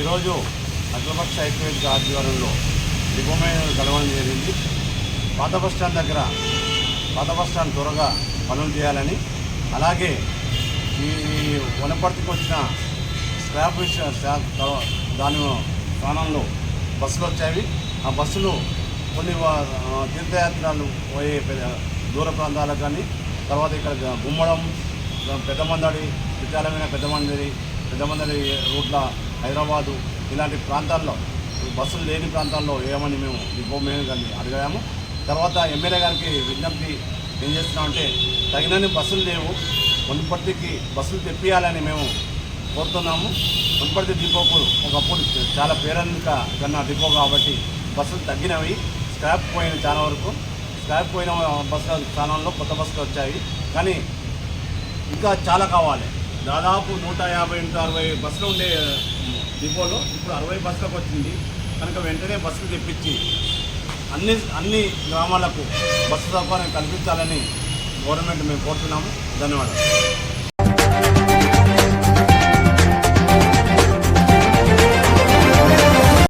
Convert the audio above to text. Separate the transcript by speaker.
Speaker 1: ఈరోజు అఖిలపక్ష ఐక్యవేదిక ఆధ్వర్యంలో డిపోమైన కలవడం జరిగింది. పాత బస్ స్టాండ్ దగ్గర పాత బస్ స్టాండ్ త్వరగా పనులు చేయాలని అలాగే ఈ వనపర్తికి వచ్చిన స్క్రాప్ దాని స్థానంలో బస్సులు వచ్చాయి. ఆ బస్సులు కొన్ని తీర్థయాత్రలు పోయే పెద్ద- దూర ప్రాంతాలకు కానీ తర్వాత ఇక్కడ గుమ్మడం పెద్దమందడి విశాలమైన పెద్దమందడి పెద్దమందరి రూట్ల హైదరాబాదు ఇలాంటి ప్రాంతాల్లో బస్సులు లేని ప్రాంతాల్లో ఏమని మేము డిపో మేము కానీ అడిగాము. తర్వాత ఎమ్మెల్యే గారికి విజ్ఞప్తి ఏం చేస్తున్నామంటే తగినన్ని బస్సులు లేవు మునుపటికి బస్సులు తెప్పియాలని మేము కోరుతున్నాము. మున్పర్తి డిపోకు ఒకప్పుడు చాలా పేరెందుక కన్నా డిపో కాబట్టి బస్సులు తగ్గినవి. స్క్రాప్ పోయిన చాలా వరకు స్క్రాప్ పోయిన బస్సుల స్థానంలో కొత్త బస్సులు వచ్చాయి. కానీ ఇంకా చాలా కావాలి. దాదాపు నూట యాభై నుంచి అరవై బస్సులు ఉండే డిపోలో. ఇప్పుడు అరవై బస్సులకు వచ్చింది. కనుక వెంటనే బస్సులు తెప్పించి అన్ని అన్ని గ్రామాలకు బస్సు సౌకర్యం కల్పించాలని గవర్నమెంట్ మేము కోరుతున్నాము. ధన్యవాదాలు.